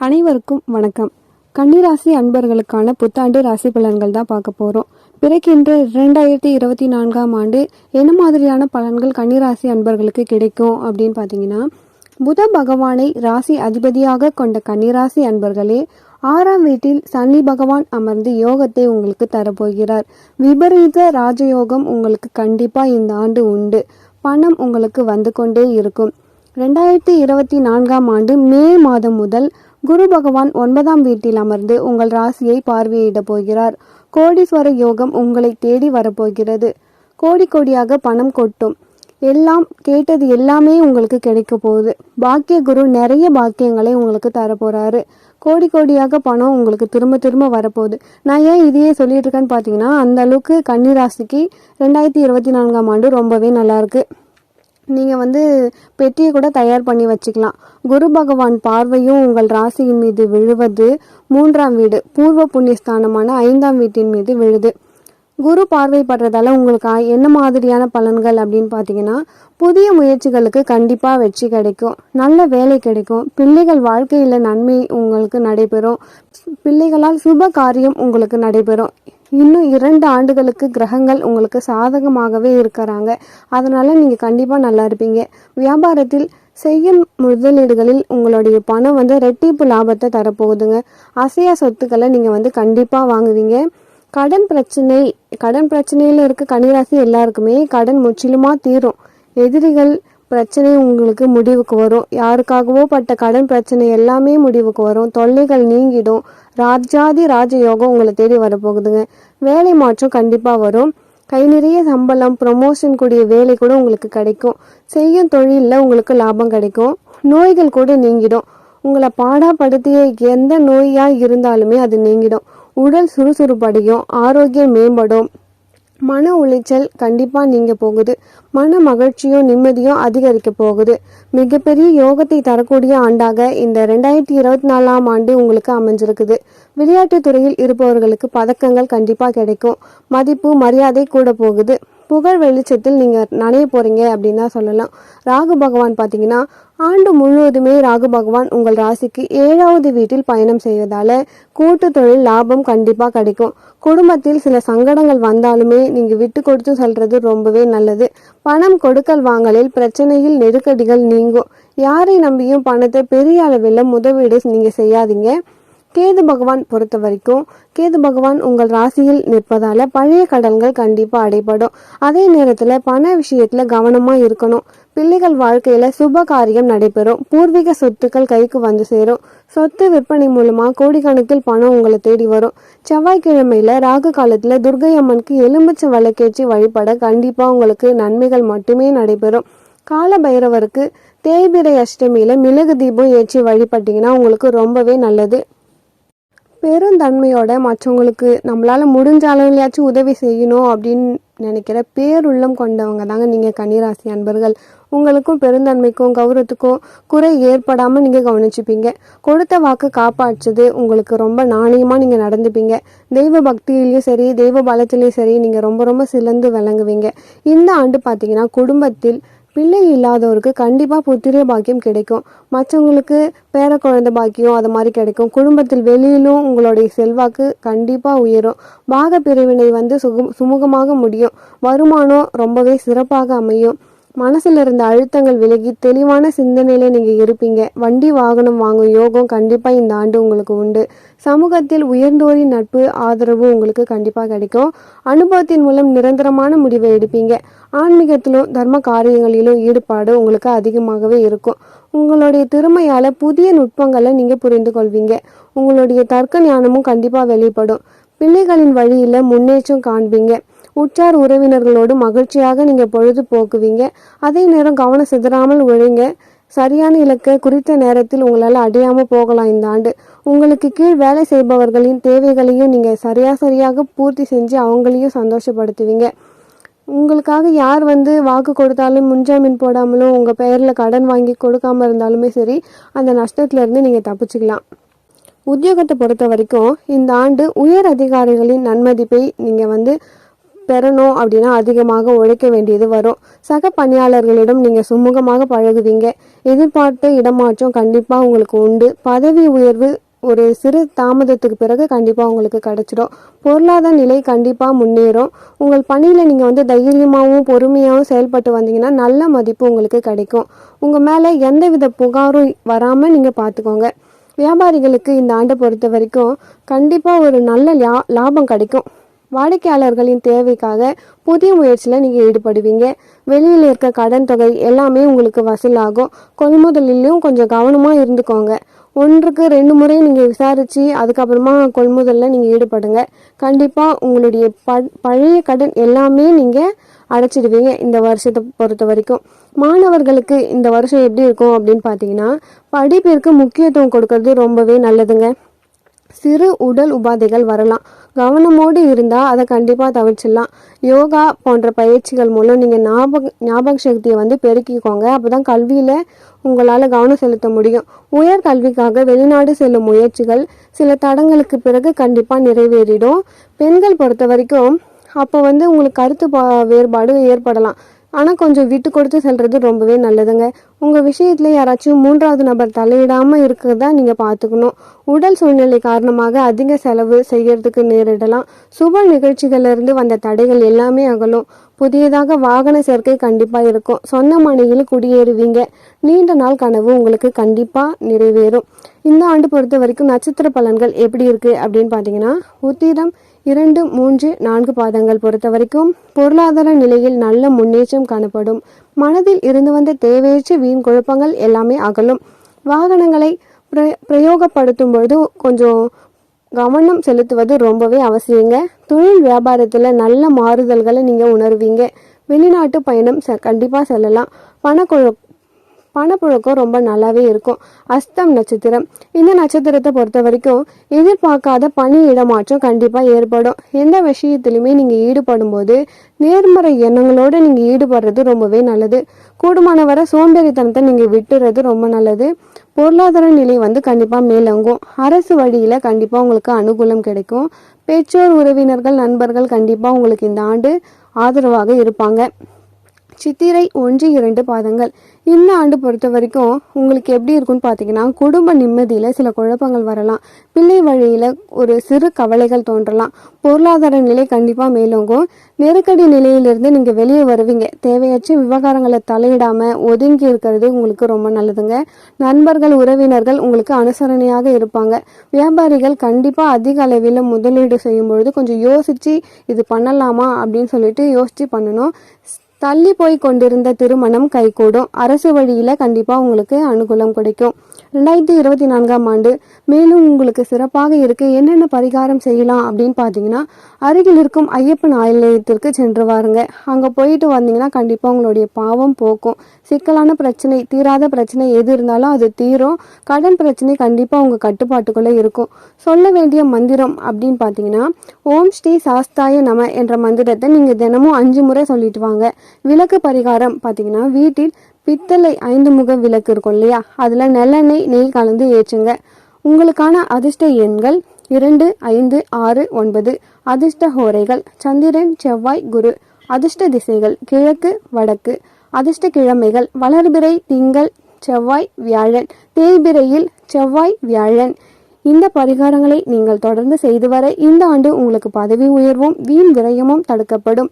அனைவருக்கும் வணக்கம். கன்னிராசி அன்பர்களுக்கான புத்தாண்டு ராசி பலன்கள் தான் பார்க்க போகிறோம் பிறக்கின்ற இரண்டாயிரத்தி இருபத்தி நான்காம் ஆண்டு என்ன மாதிரியான பலன்கள் கன்னிராசி அன்பர்களுக்கு கிடைக்கும் அப்படின்னு பார்த்தீங்கன்னா புத பகவானை ராசி அதிபதியாக கொண்ட கன்னிராசி அன்பர்களே ஆறாம் வீட்டில் சனி பகவான் அமர்ந்து யோகத்தை உங்களுக்கு தரப்போகிறார். விபரீத ராஜயோகம் உங்களுக்கு கண்டிப்பாக இந்த ஆண்டு உண்டு. பணம் உங்களுக்கு வந்து கொண்டே இருக்கும். ரெண்டாயிரத்தி இருபத்தி நான்காம் ஆண்டு மே மாதம் முதல் குரு பகவான் ஒன்பதாம் வீட்டில் அமர்ந்து உங்கள் ராசியை பார்வையிட போகிறார். கோடீஸ்வர யோகம் உங்களை தேடி வரப்போகிறது. கோடி கோடியாக பணம் கொட்டும். எல்லாம் கேட்டது எல்லாமே உங்களுக்கு கிடைக்க போகுது. பாக்கிய குரு நிறைய பாக்கியங்களை உங்களுக்கு தரப்போறாரு. கோடி கோடியாக பணம் உங்களுக்கு திரும்ப திரும்ப வரப்போகுது. நான் ஏன் இதையே சொல்லிட்டு இருக்கேன்னு பார்த்தீங்கன்னா அந்த அளவுக்கு கன்னிராசிக்கு ரெண்டாயிரத்தி இருபத்தி நான்காம் ஆண்டு ரொம்பவே நல்லா இருக்கு. நீங்கள் வந்து பெட்டியை கூட தயார் பண்ணி வச்சுக்கலாம். குரு பகவான் பார்வையும் உங்கள் ராசியின் மீது விழுவது மூன்றாம் வீடு. பூர்வ புண்ணியஸ்தானமான ஐந்தாம் வீட்டின் மீது விழுது. குரு பார்வைப்படுறதால உங்களுக்கு என்ன மாதிரியான பலன்கள் அப்படின்னு பார்த்தீங்கன்னா புதிய முயற்சிகளுக்கு கண்டிப்பாக வெற்றி கிடைக்கும். நல்ல வேலை கிடைக்கும். பிள்ளைகள் வாழ்க்கையில் நன்மை உங்களுக்கு நடைபெறும். பிள்ளைகளால் சுப காரியம் உங்களுக்கு நடைபெறும். இன்னும் இரண்டு ஆண்டுகளுக்கு கிரகங்கள் உங்களுக்கு சாதகமாகவே இருக்கிறாங்க. அதனால நீங்கள் கண்டிப்பாக நல்லா இருப்பீங்க. வியாபாரத்தில் செய்யும் முதலீடுகளில் உங்களுடைய பணம் வந்து ரெட்டிப்பு லாபத்தை தரப்போகுதுங்க. அசையா சொத்துக்களை நீங்கள் வந்து கண்டிப்பாக வாங்குவீங்க. கடன் பிரச்சனை கடன் பிரச்சனையில் இருக்க கனிராசி எல்லாருக்குமே கடன் முற்றிலுமாக தீரும். எதிரிகள் பிரச்சனை உங்களுக்கு முடிவுக்கு வரும். யாருக்காகவோ பட்ட கடன் பிரச்சனை எல்லாமே முடிவுக்கு வரும். தொல்லைகள் நீங்கிடும். ராஜாதி ராஜயோகம் உங்களை தேடி வரப்போகுதுங்க. வேலை மாற்றம் கண்டிப்பாக வரும். கை நிறைய சம்பளம் ப்ரொமோஷன் கூடிய வேலை கூட உங்களுக்கு கிடைக்கும். செய்யும் தொழிலில் உங்களுக்கு லாபம் கிடைக்கும். நோய்கள் கூட நீங்கிடும். உங்களை பாடாப்படுத்திய எந்த நோயாக இருந்தாலுமே அது நீங்கிடும். உடல் சுறுசுறுப்படையும் ஆரோக்கியம் மேம்படும். மன உளைச்சல் கண்டிப்பாக நீங்க போகுது. மன மகிழ்ச்சியும் நிம்மதியும் அதிகரிக்க போகுது. மிகப்பெரிய யோகத்தை தரக்கூடிய ஆண்டாக இந்த ரெண்டாயிரத்தி இருபத்தி நாலாம் ஆண்டு உங்களுக்கு அமைஞ்சிருக்குது. விளையாட்டுத் துறையில் இருப்பவர்களுக்கு பதக்கங்கள் கண்டிப்பாக கிடைக்கும். மதிப்பு மரியாதை கூட போகுது. புகழ் வெளிச்சத்தில் நீங்கள் நனைய போகிறீங்க அப்படின்னு தான் சொல்லலாம். ராகு பகவான் பார்த்தீங்கன்னா ஆண்டு முழுவதுமே ராகு பகவான் உங்கள் ராசிக்கு ஏழாவது வீட்டில் பயணம் செய்வதால் கூட்டு தொழில் லாபம் கண்டிப்பாக கிடைக்கும். குடும்பத்தில் சில சங்கடங்கள் வந்தாலுமே நீங்கள் விட்டு கொடுத்து சொல்கிறது ரொம்பவே நல்லது. பணம் கொடுக்கல் வாங்கலில் பிரச்சனையில் நெருக்கடிகள் நீங்கும். யாரை நம்பியும் பணத்தை பெரிய அளவில் முதலீடு நீங்கள் செய்யாதீங்க. கேது பகவான் பொறுத்த வரைக்கும் கேது பகவான் உங்கள் ராசியில் நிற்பதால பழைய கடன்கள் கண்டிப்பா அடைபடும். அதே நேரத்துல பண விஷயத்துல கவனமா இருக்கணும். பிள்ளைகள் வாழ்க்கையில சுப காரியம் நடைபெறும். பூர்வீக சொத்துக்கள் கைக்கு வந்து சேரும். சொத்து விற்பனை மூலமா கோடிக்கணக்கில் பணம் உங்களை தேடி வரும். செவ்வாய்க்கிழமையில ராகு காலத்துல துர்கை அம்மனுக்கு எலுமிச்சை விளக்கேற்றி வழிபட கண்டிப்பா உங்களுக்கு நன்மைகள் மட்டுமே நடைபெறும். கால பைரவருக்கு தேய்பிரை அஷ்டமியில மிளகு தீபம் ஏற்றி வழிபட்டீங்கன்னா உங்களுக்கு ரொம்பவே நல்லது. பெருந்தன்மையோட மற்றவங்களுக்கு நம்மளால் முடிஞ்ச அளவுலையாச்சும் உதவி செய்யணும் அப்படின்னு நினைக்கிற பேருள்ளம் கொண்டவங்க தாங்க நீங்கள் கன்னிராசி அன்பர்கள். உங்களுக்கும் பெருந்தன்மைக்கும் கௌரவத்துக்கும் குறை ஏற்படாமல் நீங்கள் கவனிச்சுப்பீங்க. கொடுத்த வாக்கு காப்பாற்றுது உங்களுக்கு ரொம்ப நாணயமாக நீங்கள் நடந்துப்பீங்க. தெய்வ பக்தியிலையும் சரி தெய்வ பலத்திலையும் சரி நீங்கள் ரொம்ப ரொம்ப சிறந்து விளங்குவீங்க. இந்த ஆண்டு பார்த்தீங்கன்னா குடும்பத்தில் பிள்ளை இல்லாதவருக்கு கண்டிப்பாக புத்திரிய பாக்கியம் கிடைக்கும். மற்றவங்களுக்கு பேர குழந்தை பாக்கியம் அது மாதிரி கிடைக்கும். குடும்பத்தில் வெளியிலும் உங்களுடைய செல்வாக்கு கண்டிப்பாக உயரும். பாக பிரிவினை வந்து சுகம் சுமூகமாக முடியும். வருமானம் ரொம்பவே சிறப்பாக அமையும். மனசில் இருந்த அழுத்தங்கள் விலகி தெளிவான சிந்தனையில நீங்கள் இருப்பீங்க. வண்டி வாகனம் வாங்கும் யோகம் கண்டிப்பாக இந்த ஆண்டு உங்களுக்கு உண்டு. சமூகத்தில் உயர்ந்தோரின் நட்பு ஆதரவு உங்களுக்கு கண்டிப்பாக கிடைக்கும். அனுபவத்தின் மூலம் நிரந்தரமான முடிவை எடுப்பீங்க. ஆன்மீகத்திலும் தர்ம காரியங்களிலும் ஈடுபாடு உங்களுக்கு அதிகமாகவே இருக்கும். உங்களுடைய திறமையால் புதிய நுட்பங்களை நீங்கள் புரிந்து கொள்வீங்க. உங்களுடைய தர்க்க ஞானமும் கண்டிப்பாக வெளிப்படும். பிள்ளைகளின் வழியில் முன்னேற்றம் காண்பீங்க. உற்றார் உறவினர்களோடு மகிழ்ச்சியாக நீங்கள் பொழுது போக்குவீங்க. அதே நேரம் கவனம் சிதறாமல் ஒழுங்க. சரியான இலக்கை குறித்த நேரத்தில் உங்களால் அடையாமல் போகலாம் இந்த ஆண்டு. உங்களுக்கு கீழ் வேலை செய்பவர்களின் தேவைகளையும் நீங்கள் சரியா சரியாக பூர்த்தி செஞ்சு அவங்களையும் சந்தோஷப்படுத்துவீங்க. உங்களுக்காக யார் வந்து வாக்கு கொடுத்தாலும் முன்ஜாமீன் போடாமலும் உங்கள் பெயரில் கடன் வாங்கி கொடுக்காம இருந்தாலுமே சரி அந்த நஷ்டத்துலேருந்து நீங்கள் தப்பிச்சுக்கலாம். உத்தியோகத்தை பொறுத்த வரைக்கும் இந்த ஆண்டு உயர் அதிகாரிகளின் நன்மதிப்பை நீங்கள் வந்து பெறணும் அப்படின்னா அதிகமாக உழைக்க வேண்டியது வரும். சக பணியாளர்களிடம் நீங்கள் சுமூகமாக பழகுவீங்க. எதிர்பார்த்த இடமாற்றம் கண்டிப்பாக உங்களுக்கு உண்டு. பதவி உயர்வு ஒரு சிறு தாமதத்துக்கு பிறகு கண்டிப்பாக உங்களுக்கு கிடைச்சிடும். பொருளாதார நிலை கண்டிப்பாக முன்னேறும். உங்கள் பணியில் நீங்கள் வந்து தைரியமாகவும் பொறுமையாகவும் செயல்பட்டு வந்தீங்கன்னா நல்ல மதிப்பு உங்களுக்கு கிடைக்கும். உங்கள் மேலே எந்தவித புகாரும் வராமல் நீங்கள் பார்த்துக்கோங்க வியாபாரிகளுக்கு இந்த ஆண்டை பொறுத்த வரைக்கும் கண்டிப்பாக ஒரு நல்ல லா லாபம் கிடைக்கும். வாடிக்கையாளர்களின் தேவைக்காக புதிய முயற்சியில் நீங்கள் ஈடுபடுவீங்க. வெளியில் இருக்க கடன் தொகை எல்லாமே உங்களுக்கு வசூலாகும். கொள்முதலிலையும் கொஞ்சம் கவனமாக இருந்துக்கோங்க. ஒன்றுக்கு ரெண்டு முறை நீங்கள் விசாரித்து அதுக்கப்புறமா கொள்முதலில் நீங்கள் ஈடுபடுங்க. கண்டிப்பாக உங்களுடைய ப பழைய கடன் எல்லாமே நீங்கள் அடைச்சிடுவீங்க இந்த வருஷத்தை பொறுத்த வரைக்கும். மாணவர்களுக்கு இந்த வருஷம் எப்படி இருக்கும் அப்படின்னு பார்த்தீங்கன்னா படிப்பிற்கு முக்கியத்துவம் கொடுக்கறது ரொம்பவே நல்லதுங்க. சிறு உடல் உபாதைகள் வரலாம். கவனமோடு இருந்தால் அதை கண்டிப்பாக தவிர்ச்சிடலாம். யோகா போன்ற பயிற்சிகள் மூலம் நீங்கள் ஞாபக ஞாபக சக்தியை வந்து பெருக்கிக்கோங்க. அப்போ தான் கல்வியில் உங்களால் கவனம் செலுத்த முடியும். உயர் கல்விக்காக வெளிநாடு செல்லும் முயற்சிகள் சில தடங்களுக்கு பிறகு கண்டிப்பாக நிறைவேறிடும். பெண்கள் பொறுத்த வரைக்கும் அப்போ வந்து உங்களுக்கு கருத்து பா வேறுபாடு ஏற்படலாம். ஆனால் கொஞ்சம் விட்டு கொடுத்து செல்கிறது ரொம்பவே நல்லதுங்க. உங்கள் விஷயத்தில் யாராச்சும் மூன்றாவது நபர் தலையிடாமல் இருக்கிறதா நீங்கள் பார்த்துக்கணும் உடல் சூழ்நிலை காரணமாக அதிக செலவு செய்யறதுக்கு நேரிடலாம். சுப நிகழ்ச்சிகளிலிருந்து வந்த தடைகள் எல்லாமே அகலும். புதியதாக வாகன சேர்க்கை கண்டிப்பாக இருக்கும். சொந்த மனையில் குடியேறுவீங்க. நீண்ட நாள் கனவு உங்களுக்கு கண்டிப்பாக நிறைவேறும். இந்த ஆண்டு பொறுத்த வரைக்கும் நட்சத்திர பலன்கள் எப்படி இருக்குது அப்படின்னு பார்த்தீங்கன்னா உத்திரம் இரண்டு மூன்று நான்கு பாதங்கள் பொறுத்த வரைக்கும் பொருளாதார நிலையில் நல்ல முன்னேற்றம் காணப்படும். மனதில் இருந்து வந்த தேவையற்ற வீண் குழப்பங்கள் எல்லாமே அகலும். வாகனங்களை பிரயோகப்படுத்தும் பொழுது கொஞ்சம் கவனம் செலுத்துவது ரொம்பவே அவசியங்க. தொழில் வியாபாரத்தில் நல்ல மாறுதல்களை நீங்கள் உணர்வீங்க. வெளிநாட்டு பயணம் செ கண்டிப்பாக செல்லலாம். பணக்குழ பணப்புழக்கம் ரொம்ப நல்லாவே இருக்கும். அஸ்தம் நட்சத்திரம். இந்த நட்சத்திரத்தை பொறுத்த வரைக்கும் எதிர்பார்க்காத பணி இடமாற்றம் கண்டிப்பாக ஏற்படும். எந்த விஷயத்திலுமே நீங்கள் ஈடுபடும் போது நேர்மறை எண்ணங்களோடு நீங்கள் ஈடுபடுறது ரொம்பவே நல்லது. கூடுமான வர சோம்பேறித்தனத்தை நீங்கள் விட்டுறது ரொம்ப நல்லது. பொருளாதார நிலை வந்து கண்டிப்பாக மேலோங்கும். அரசு வழியில் கண்டிப்பாக உங்களுக்கு அனுகூலம் கிடைக்கும். பெற்றோர் உறவினர்கள் நண்பர்கள் கண்டிப்பாக உங்களுக்கு இந்த ஆண்டு ஆதரவாக இருப்பாங்க. சித்திரை ஒன்று இரண்டு பாதங்கள். இந்த ஆண்டு பொறுத்த வரைக்கும் உங்களுக்கு எப்படி இருக்கும்னு பார்த்தீங்கன்னா குடும்ப நிம்மதியில் சில குழப்பங்கள் வரலாம். பிள்ளை வழியில் ஒரு சிறு கவலைகள் தோன்றலாம். பொருளாதார நிலை கண்டிப்பாக மேலோங்கும். நெருக்கடி நிலையிலிருந்து நீங்கள் வெளியே வருவீங்க. தேவையற்ற விவகாரங்களை தலையிடாமல் ஒதுங்கி இருக்கிறது உங்களுக்கு ரொம்ப நல்லதுங்க. நண்பர்கள் உறவினர்கள் உங்களுக்கு அனுசரணையாக இருப்பாங்க. வியாபாரிகள் கண்டிப்பாக அதிக அளவில் முதலீடு செய்யும் பொழுது கொஞ்சம் யோசித்து இது பண்ணலாமா அப்படின்னு சொல்லிட்டு யோசித்து பண்ணணும். தள்ளி போய் கொண்டிருந்த திருமணம் கைகூடும். அரசு வழியில் கண்டிப்பாக உங்களுக்கு அனுகூலம் கிடைக்கும். ரெண்டாயிரத்தி இருபத்தி நான்காம் ஆண்டு மேலும் உங்களுக்கு சிறப்பாக இருக்க. என்னென்ன பரிகாரம் செய்யலாம் அப்படின்னு பார்த்தீங்கன்னா அருகில் இருக்கும் ஐயப்பன் ஆலயத்திற்கு சென்று வாருங்க. அங்கே போயிட்டு வந்தீங்கன்னா கண்டிப்பாக உங்களுடைய பாவம் போக்கும். சிக்கலான பிரச்சனை தீராத பிரச்சனை எது இருந்தாலும் அது தீரும். கடன் பிரச்சனை கண்டிப்பாக உங்கள் கட்டுப்பாட்டுக்குள்ளே இருக்கும். சொல்ல வேண்டிய மந்திரம் அப்படின்னு பார்த்தீங்கன்னா ஓம் ஸ்ரீ சாஸ்தாய நம என்ற மந்திரத்தை நீங்கள் தினமும் அஞ்சு முறை சொல்லிட்டு வாங்க. விளக்கு பரிகாரம் பார்த்தீங்கன்னா வீட்டில் பித்தளை ஐந்து முக விளக்கு இருக்கும் இல்லையா? அதில் நல்லெண்ணெய் நெய் கலந்து ஏற்றுங்க. உங்களுக்கான அதிர்ஷ்ட எண்கள் இரண்டு ஐந்து ஆறு ஒன்பது. அதிர்ஷ்ட ஹோரைகள் சந்திரன் செவ்வாய் குரு. அதிர்ஷ்ட திசைகள் கிழக்கு வடக்கு. அதிர்ஷ்ட கிழமைகள் வளர்பிறை திங்கள் செவ்வாய் வியாழன். தேய்பிறையில் செவ்வாய் வியாழன். இந்த பரிகாரங்களை நீங்கள் தொடர்ந்து செய்து வர இந்த ஆண்டு உங்களுக்கு பதவி உயர்வும் வீண் விரயமும் தடுக்கப்படும்.